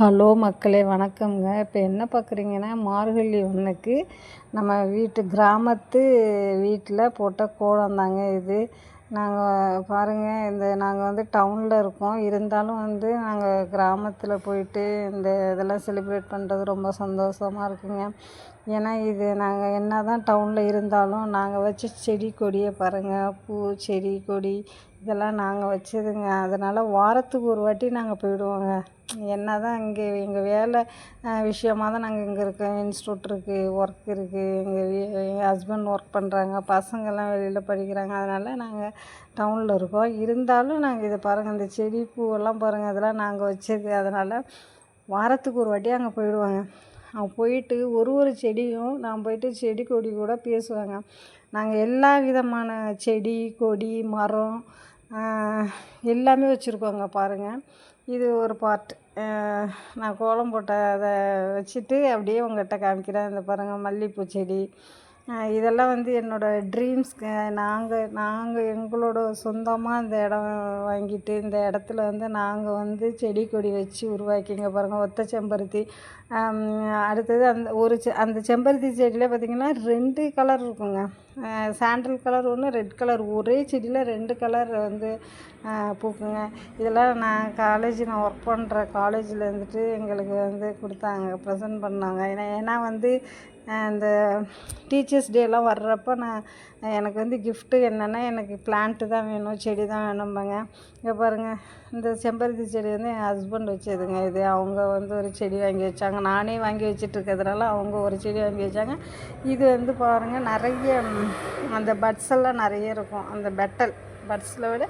Hello மக்களே வணக்கம்ங்க. இப்போ என்ன பார்க்குறீங்கன்னா மார்கழி ஒன்றுக்கு நம்ம வீட்டு கிராமத்து வீட்டில் போட்ட கோலம் தாங்க இது. நாங்கள் பாருங்கள் இந்த நாங்கள் வந்து டவுனில் இருக்கோம். இருந்தாலும் வந்து நாங்கள் கிராமத்தில் போயிட்டு இந்த இதெல்லாம் செலிப்ரேட் பண்ணுறது ரொம்ப சந்தோஷமாக இருக்குங்க. ஏன்னா இது நாங்கள் என்ன தான் டவுனில் இருந்தாலும் நாங்கள் வச்ச செடி கொடியை பாருங்கள் பூ செடி கொடி இதெல்லாம் நாங்கள் வச்சதுங்க. அதனால் வாரத்துக்கு ஒரு வாட்டி நாங்கள் போயிடுவோங்க. என்ன தான் இங்கே எங்கள் வேலை விஷயமா தான் நாங்கள் இங்கே இருக்கோம். இன்ஸ்டியூட் இருக்குது ஒர்க் இருக்குது எங்கள் ஹஸ்பண்ட் ஒர்க் பண்ணுறாங்க பசங்கள்லாம் வெளியில் படிக்கிறாங்க. அதனால் நாங்கள் டவுனில் இருக்கோம். இருந்தாலும் நாங்கள் இதை பாருங்கள் இந்த செடி பூவெல்லாம் பாருங்கள் அதெல்லாம் நாங்கள் வச்சது அதனால் வாரத்துக்கு ஒரு வாட்டி அங்கே போயிடுவாங்க. அங்கே போயிட்டு ஒரு ஒரு செடியும் நான் போயிட்டு செடி கொடி கூட பேசுவாங்க. நாங்கள் எல்லா விதமான செடி கொடி மரம் எல்லாமே வச்சுருக்கோங்க பாருங்கள் இது ஒரு பார்ட் நான் கோலம் போட்ட அதை வச்சுட்டு அப்படியே உங்கள்கிட்ட காமிக்கிறேன். இந்த பாருங்கள் மல்லிகைப்பூ செடி இதெல்லாம் வந்து என்னோடய ட்ரீம்ஸ் நாங்கள் நாங்கள் எங்களோட சொந்தமாக இந்த இடம் வாங்கிட்டு இந்த இடத்துல வந்து நாங்கள் வந்து செடி கொடி வச்சு உருவாக்கிங்க பாருங்கள் ஒத்த செம்பருத்தி. அடுத்தது அந்த ஒரு செ அந்த செம்பருத்தி செடியில் பார்த்திங்கன்னா ரெண்டு கலர் இருக்குங்க. சாண்டல் கலர் ஒன்று ரெட் கலர் ஒரே செடியில் ரெண்டு கலர் வந்து பூக்குங்க. இதெல்லாம் நான் காலேஜ் நான் ஒர்க் பண்ணுற காலேஜில் இருந்துட்டு எங்களுக்கு வந்து கொடுத்தாங்க ப்ரெசென்ட் பண்ணாங்க. ஏன்னா ஏன்னா வந்து அந்த டீச்சர்ஸ் டேலாம் வர்றப்போ நான் எனக்கு வந்து கிஃப்ட்டு என்னென்னா எனக்கு பிளான்ட்டு தான் வேணும் செடி தான் வேணும்பாங்க. இங்கே பாருங்கள் இந்த செம்பருத்தி செடி வந்து என் ஹஸ்பண்ட் வச்சதுங்க. இது அவங்க வந்து ஒரு செடி வாங்கி வச்சாங்க. நானே வாங்கி வச்சிட்ருக்கிறதுனால அவங்க ஒரு செடி வாங்கி வச்சாங்க. இது வந்து பாருங்கள் நிறைய அந்த பட்ஸ் எல்லாம் நிறைய இருக்கும். அந்த பெட்டல் பட்ஸில் விட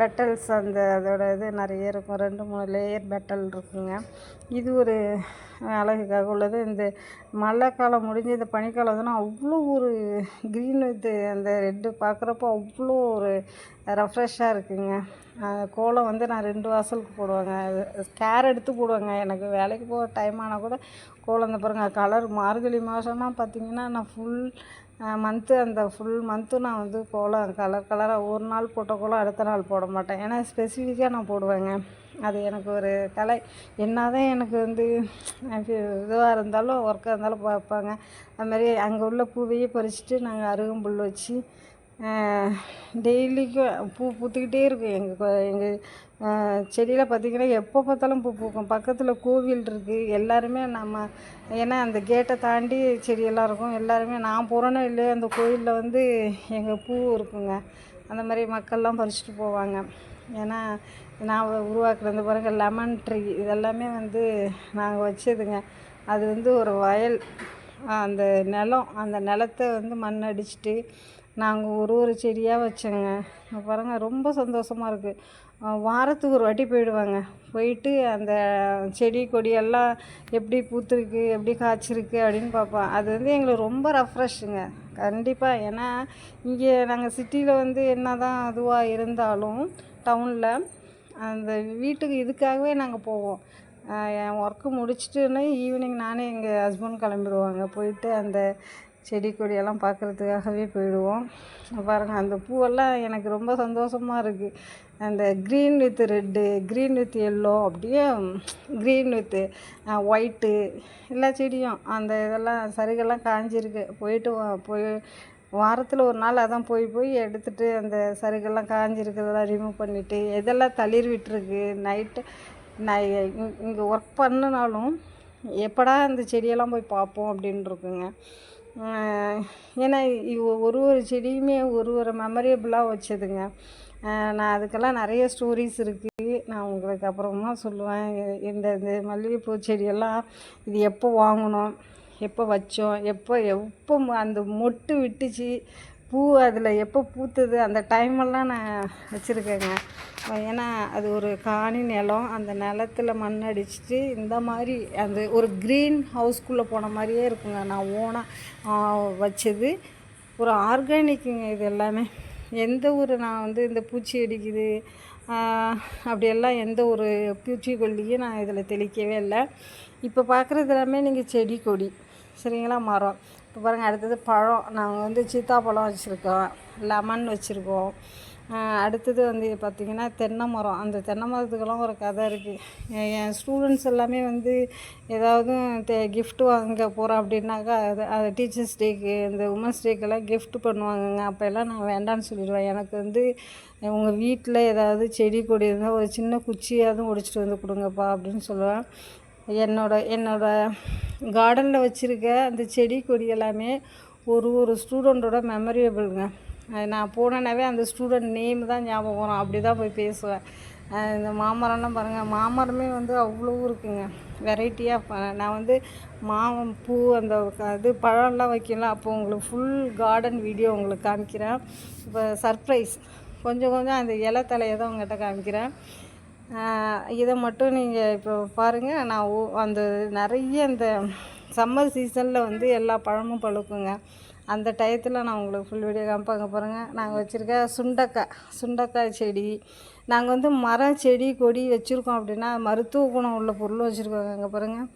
பெட்டல்ஸ் அந்த அதோட இது நிறைய இருக்கும். ரெண்டு மூணு லேயர் பெட்டல் இருக்குங்க. இது ஒரு அழகுக்காக உள்ளது. இந்த மழை காலம் முடிஞ்சு இந்த பனிக்காலம் வந்துன்னா அவ்வளோ ஒரு க்ரீன் வித்து அந்த ரெட்டு பார்க்குறப்போ அவ்வளோ ஒரு ரெஃப்ரெஷ்ஷாக இருக்குங்க. கோலம் வந்து நான் ரெண்டு வாசலுக்கு போடுவேங்க. கேர் எடுத்து போடுவேங்க. எனக்கு வேலைக்கு போக டைம் ஆனால் கூட கோலம் இந்த பாருங்கள் கலர் மார்கழி மாதம்னா பார்த்திங்கன்னா நான் ஃபுல் மந்த்து அந்த ஃபுல் மந்த்தும் நான் வந்து கோலம் கலர் கலராக ஒரு நாள் போட்ட கோலம் அடுத்த நாள் போட மாட்டேன். ஏன்னா ஸ்பெசிஃபிக்காக நான் போடுவேங்க. அது எனக்கு ஒரு கலை என்ன தான் எனக்கு வந்து இதுவாக இருந்தாலும் ஒர்க்காக இருந்தாலும் பார்ப்பாங்க. அதுமாதிரி அங்கே உள்ள பூவையே பறிச்சுட்டு நாங்கள் அருகம்புல் வச்சு டெய்லிக்கும் பூ பூத்துக்கிட்டே இருக்கும் எங்கள் எங்கள் செடியில் பார்த்திங்கன்னா எப்போ பார்த்தாலும் பூ பூக்கும். பக்கத்தில் கோவில் இருக்குது எல்லாருமே நம்ம ஏன்னா அந்த கேட்டை தாண்டி செடியெல்லாம் இருக்கும். எல்லாருமே நான் போகிறேனோ இல்லையோ அந்த கோயிலில் வந்து எங்கள் பூ இருக்குங்க. அந்த மாதிரி மக்கள்லாம் பறிச்சுட்டு போவாங்க. ஏன்னா நான் உருவாக்குறது பாருங்கள் லெமன் ட்ரீ இதெல்லாமே வந்து நாங்கள் வச்சதுங்க. அது வந்து ஒரு வயல். அந்த நிலம் அந்த நிலத்த வந்து மண் அடிச்சுட்டு நாங்கள் ஒரு ஒரு செடியாக வச்சோங்க. பாருங்கள் ரொம்ப சந்தோஷமாக இருக்குது வாரத்துக்கு ஒரு வாட்டி போயிடுவாங்க. போயிட்டு அந்த செடி கொடியெல்லாம் எப்படி பூத்துருக்கு எப்படி காய்ச்சிருக்கு அப்படின்னு பார்ப்போம். அது வந்து எங்களுக்கு ரொம்ப ரெஃப்ரெஷ்ஷுங்க கண்டிப்பாக ஏன்னா இங்கே நாங்கள் சிட்டியில் வந்து என்ன தான் அதுவாக இருந்தாலும் டவுனில் அந்த வீட்டுக்கு இதுக்காகவே நாங்கள் போவோம். என் ஒர்க்கு முடிச்சுட்டுன்னு ஈவினிங் நானே எங்கள் ஹஸ்பண்ட் கிளம்பிடுவாங்க. போயிட்டு அந்த செடி கொடியெல்லாம் பார்க்குறதுக்காகவே போயிடுவோம். பாருங்கள் அந்த பூவெல்லாம் எனக்கு ரொம்ப சந்தோஷமாக இருக்குது அந்த green with red green with yellow அப்படியே க்ரீன் வித்து ஒயிட்டு எல்லா செடியும் அந்த இதெல்லாம் சருகெல்லாம் காஞ்சிருக்கு. போயிட்டு போய் வாரத்தில் ஒரு நாள் அதான் போய் போய் எடுத்துகிட்டு அந்த சருகெல்லாம் காஞ்சிருக்கிறதெல்லாம் ரிமூவ் பண்ணிவிட்டு எதெல்லாம் தளிர் விட்டுருக்கு. நைட்டு நான் இங்கே ஒர்க் பண்ணினாலும் எப்படா அந்த செடியெல்லாம் போய் பார்ப்போம் அப்படின்ருக்குங்க. ஏன்னா ஒரு ஒரு செடியுமே ஒரு ஒரு மெமரேபிளாக வச்சதுங்க. நான் அதுக்கெல்லாம் நிறைய ஸ்டோரிஸ் இருக்குது நான் உங்களுக்கு அப்புறமா சொல்லுவேன். இந்த இந்த மல்லிகைப்பூ செடியெல்லாம் இது எப்போ வாங்கினோம் எப்போ வச்சோம் எப்போ எப்போ அந்த மொட்டு விட்டுச்சு பூ அதில் எப்போ பூத்தது? அந்த டைமெல்லாம் நான் வச்சுருக்கேங்க. ஏன்னா அது ஒரு காணி நிலம். அந்த நிலத்துல மண் அடிச்சுட்டு இந்த மாதிரி அந்த ஒரு க்ரீன் ஹவுஸ்குள்ளே போன மாதிரியே இருக்குங்க. நான் ஓனாக வச்சது. ஒரு ஆர்கானிக்குங்க இது எல்லாமே. எந்த ஒரு நான் வந்து இந்த பூச்சி அடிக்குது அப்படியெல்லாம் எந்த ஒரு பூச்சிக்கொல்லியும் நான் இதில் தெளிக்கவே இல்லை. இப்போ பார்க்குறது எல்லாமே நீங்கள் செடி கொடி. சரிங்களா மரம். இப்போ பாருங்கள் அடுத்தது பழம். நாங்கள் வந்து சீத்தாப்பழம் வச்சுருக்கோம். லெமன் வச்சுருக்கோம். அடுத்தது வந்து பார்த்திங்கன்னா தென்னை மரம். அந்த தென்னை மரத்துக்கெல்லாம் ஒரு கதை இருக்குது என் ஸ்டூடெண்ட்ஸ் எல்லாமே வந்து ஏதாவது தே வாங்க போகிறோம் அப்படின்னாக்கா அது அது டீச்சர்ஸ் டேக்கு இந்த உமன்ஸ் டேக்கெல்லாம் கிஃப்ட் பண்ணுவாங்கங்க. அப்போ எல்லாம் நான் வேண்டான்னு சொல்லிடுவேன். எனக்கு வந்து உங்கள் வீட்டில் ஏதாவது செடி கொடி இருந்தால் ஒரு சின்ன குச்சியாவது ஒடிச்சிட்டு வந்து கொடுங்கப்பா அப்படின்னு சொல்லுவேன். என்னோட என்னோட கார்டனில் வச்சுருக்க அந்த செடி கொடி எல்லாமே ஒரு ஒரு ஸ்டூடெண்ட்டோட மெமரியபிளுங்க நான் போனேனாவே அந்த ஸ்டூடெண்ட் நேம் தான் ஞாபகம் வரும். அப்படி தான் போய் பேசுவேன். இந்த மாமரம்லாம் பாருங்கள் மாமரமே வந்து அவ்வளோ இருக்குங்க. வெரைட்டியாக நான் வந்து மாமம் பூ அந்த இது பழம்லாம் வைக்கலாம் அப்போ உங்களுக்கு ஃபுல் கார்டன் வீடியோ உங்களுக்கு காமிக்கிறேன். இப்போ சர்ப்ரைஸ் கொஞ்சம் கொஞ்சம் அந்த இலை தலையை தான் உங்கள்கிட்ட காமிக்கிறேன். இதை மட்டும் நீங்கள் இப்போ பாருங்கள் நான் ஓ- அந்த நிறைய இந்த சம்மர் சீசனில் வந்து எல்லா பழமும் பழுக்குங்க. அந்த டயத்தில் நான் உங்களுக்கு ஃபுல் வீடியோ காமிப்பாங்க பாருங்கள் நாங்கள் வச்சுருக்க சுண்டக்காய் சுண்டக்காய் செடி. நாங்கள் வந்து மரம் செடி கொடி வச்சுருக்கோம் அப்படின்னா மருத்துவ குணம் உள்ள பொருள் வச்சுருக்கோங்க அங்கே பாருங்கள்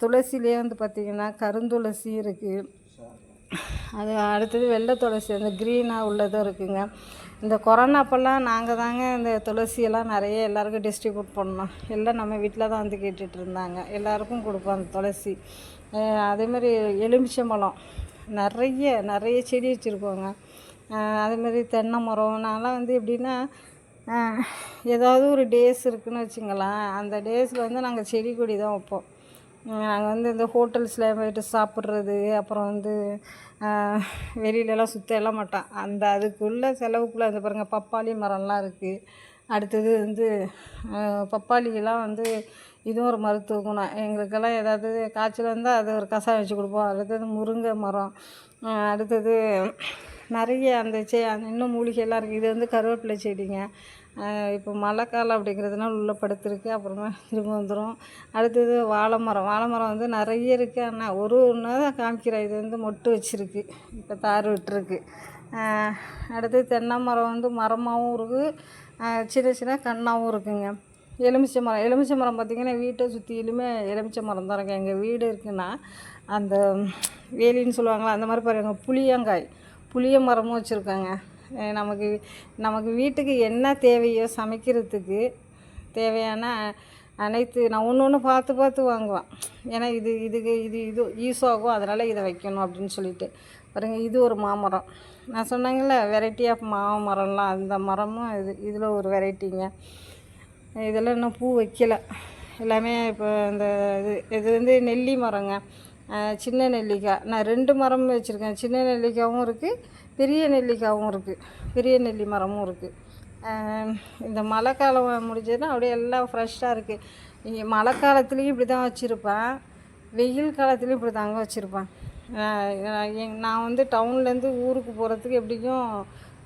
துளசிலே வந்து பார்த்திங்கன்னா கருந்துளசி இருக்குது அது அடுத்தது வெள்ளை துளசி அந்த க்ரீனாக உள்ளதும் இருக்குங்க. இந்த கொரோனா அப்போல்லாம் நாங்கள் தாங்க இந்த துளசியெல்லாம் நிறைய எல்லாருக்கும் டிஸ்ட்ரிபியூட் பண்ணோம். எல்லாம் நம்ம வீட்டில் தான் வந்து கேட்டுட்டு இருந்தாங்க. எல்லாருக்கும் கொடுப்போம் அந்த துளசி. அதேமாதிரி அதே மாதிரி எலுமிச்சம்பழம். நிறைய நிறைய செடி வச்சுருக்கோங்க. அதேமாதிரி தென்னை மரம். நான்லாம் வந்து எப்படின்னா ஏதாவது ஒரு டேஸ் இருக்குதுன்னு வச்சுங்களேன். அந்த டேஸில் வந்து நாங்கள் செடி கொடி தான் வைப்போம். நாங்கள் வந்து இந்த ஹோட்டல்ஸில் போயிட்டு சாப்பிட்றது அப்புறம் வந்து வெளியிலலாம் சுத்த எல்லாம் மாட்டோம் அந்த அதுக்குள்ளே செலவுக்குள்ளே அந்த பாருங்கள் பப்பாளி மரம்லாம் இருக்குது அடுத்தது வந்து பப்பாளியெல்லாம் வந்து இதுவும் ஒரு மருத்துவ குணம். எங்களுக்கெல்லாம் ஏதாவது காய்ச்சல் வந்தால் அது ஒரு கஷாயம் வச்சு கொடுப்போம். அடுத்தது முருங்கை மரம். அடுத்தது நிறைய அந்த செ அந்த இன்னும் மூலிகைலாம் இருக்குது இது வந்து கருவேப்பிலை செடிங்க. இப்போ மழை காலம் அப்படிங்கிறதுனால உள்ளே படுத்துருக்கு அப்புறமா திரும்ப வந்துடும் அடுத்தது வாழை மரம் வாழை மரம் வந்து நிறைய இருக்குது ஆனால் ஒரு ஒன்று தான் காமிக்கிறேன். இது வந்து மொட்டு வச்சுருக்கு. இப்போ தார் விட்டுருக்கு. அடுத்து அடுத்தது தென்னை மரம் வந்து மரமாகவும் இருக்குது சின்ன சின்ன கண்ணாகவும் இருக்குங்க. எலுமிச்சை மரம். எலுமிச்சை மரம் பார்த்திங்கன்னா வீட்டை சுற்றிலுமே எலுமிச்சை மரம் தான் இருக்குது எங்கள் வீடு இருக்குன்னா அந்த வேலின்னு சொல்லுவாங்களா அந்த மாதிரி பாருங்கள் புளியங்காய். புளிய மரமும் வச்சுருக்காங்க. நமக்கு நமக்கு வீட்டுக்கு என்ன தேவையோ சமைக்கிறதுக்கு தேவையான அனைத்து நான் ஒன்று ஒன்று பார்த்து பார்த்து வாங்குவேன். ஏன்னா இது இதுக்கு இது இது யூஸ் ஆகும் அதனால் இதை வைக்கணும் அப்படின்னு சொல்லிட்டு. பாருங்க இது ஒரு மாமரம். நான் சொன்னாங்கல்ல வெரைட்டி ஆஃப் மாவு மரம்லாம் அந்த மரமும் இது இதில் ஒரு வெரைட்டிங்க இதெல்லாம் இன்னும் பூ வைக்கல. எல்லாமே இப்போ இந்த இது இது வந்து நெல்லி மரங்க. சின்ன நெல்லிக்காய். நான் ரெண்டு மரம் வச்சுருக்கேன். சின்ன நெல்லிக்காயும் இருக்குது பெரிய நெல்லிக்காயும் இருக்குது பெரிய நெல்லி மரமும் இருக்குது இந்த மழை காலம் முடிஞ்சதுன்னா அப்படியே எல்லாம் ஃப்ரெஷ்ஷாக இருக்குது இங்கே மழை காலத்துலேயும் இப்படி தான் வச்சுருப்பேன். வெயில் காலத்துலேயும் இப்படி தாங்க வச்சுருப்பேன் நான் வந்து டவுன்லேருந்து ஊருக்கு போகிறதுக்கு எப்படியும்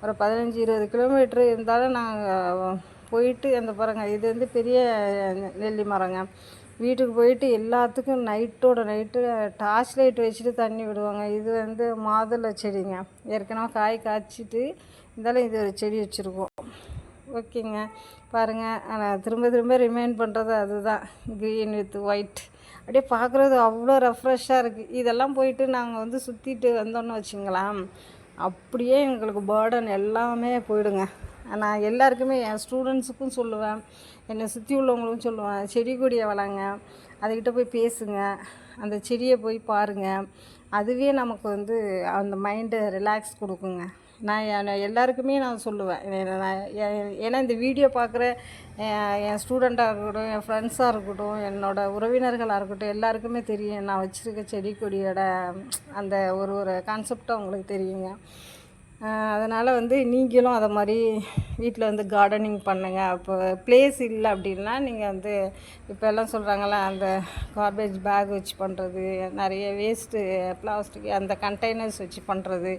ஒரு பதினஞ்சு இருபது கிலோமீட்ரு இருந்தாலும் நாங்கள் போயிட்டு அந்த பாருங்கள் இது வந்து பெரிய நெல்லி மரங்க. வீட்டுக்கு போயிட்டு எல்லாத்துக்கும் நைட்டோட நைட்டு டார்ச் லைட் வச்சுட்டு தண்ணி விடுவாங்க. இது வந்து மாதுளை செடிங்க. ஏற்கனவே காய் காய்ச்சிட்டு இருந்தாலும் இது ஒரு செடி வச்சுருக்கோம். ஓகேங்க. பாருங்கள் திரும்ப திரும்ப ரிமைண்ட் பண்ணுறது அதுதான். க்ரீன் வித் ஒயிட் அப்படியே பார்க்குறது அவ்வளோ ரெஃப்ரெஷ்ஷாக இருக்குது இதெல்லாம் போயிட்டு நாங்கள் வந்து சுற்றிட்டு வந்தோன்னு வச்சுங்களேன் அப்படியே எங்களுக்கு பேர்டன் எல்லாமே போயிடுங்க. நான் எல்லாருக்குமே என் ஸ்டூடெண்ட்ஸுக்கும் சொல்லுவேன். என்னை சுற்றி உள்ளவங்களுக்கும் சொல்லுவேன் செடி கொடியை வளங்க அதுக்கிட்ட போய் பேசுங்க அந்த செடியை போய் பாருங்கள் அதுவே நமக்கு வந்து அந்த மைண்டை ரிலாக்ஸ் கொடுக்குங்க. நான் என் எல்லாருக்குமே நான் சொல்லுவேன். நான் ஏன்னா இந்த வீடியோ பார்க்குற என் ஸ்டூடெண்ட்டாக இருக்கட்டும் என் ஃப்ரெண்ட்ஸாக இருக்கட்டும் என்னோட உறவினர்களாக இருக்கட்டும் எல்லாருக்குமே தெரியும். நான் வச்சுருக்க செடி கொடியோட அந்த ஒரு ஒரு கான்செப்டும் அவங்களுக்கு தெரியுங்க. அதனால் வந்து நீங்களும் அதை மாதிரி வீட்டில் வந்து கார்டனிங் பண்ணுங்கள் அப்போ ப்ளேஸ் இல்லை அப்படின்னா நீங்கள் வந்து இப்போ எல்லாம் சொல்கிறாங்கள அந்த கார்பேஜ் பேக் வச்சு பண்ணுறது நிறைய வேஸ்ட்டு பிளாஸ்டிக் அந்த கண்டெய்னர்ஸ் வச்சு பண்ணுறது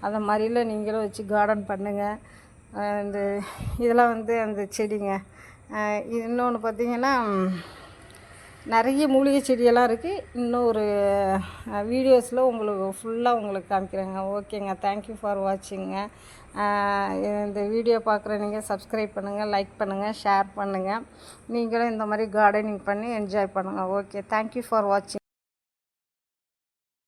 அந்த மாதிரிலாம் நீங்களும் வச்சு கார்டன் பண்ணுங்கள் இந்த இதெல்லாம் வந்து அந்த செடிங்க. இன்னொன்று பார்த்தீங்கன்னா நிறைய மூலிகை செடியெல்லாம் இருக்குது இன்னும் ஒரு வீடியோஸில் உங்களுக்கு ஃபுல்லாக உங்களுக்கு காமிக்கிறேங்க. ஓகேங்க தேங்க்யூ ஃபார் வாட்சிங்க இந்த வீடியோ பார்க்குற நீங்கள் சப்ஸ்கிரைப் பண்ணுங்கள் லைக் பண்ணுங்கள் ஷேர் பண்ணுங்கள் நீங்களும் இந்த மாதிரி கார்டனிங் பண்ணி என்ஜாய் பண்ணுங்கள் ஓகே தேங்க்யூ ஃபார் வாட்சிங்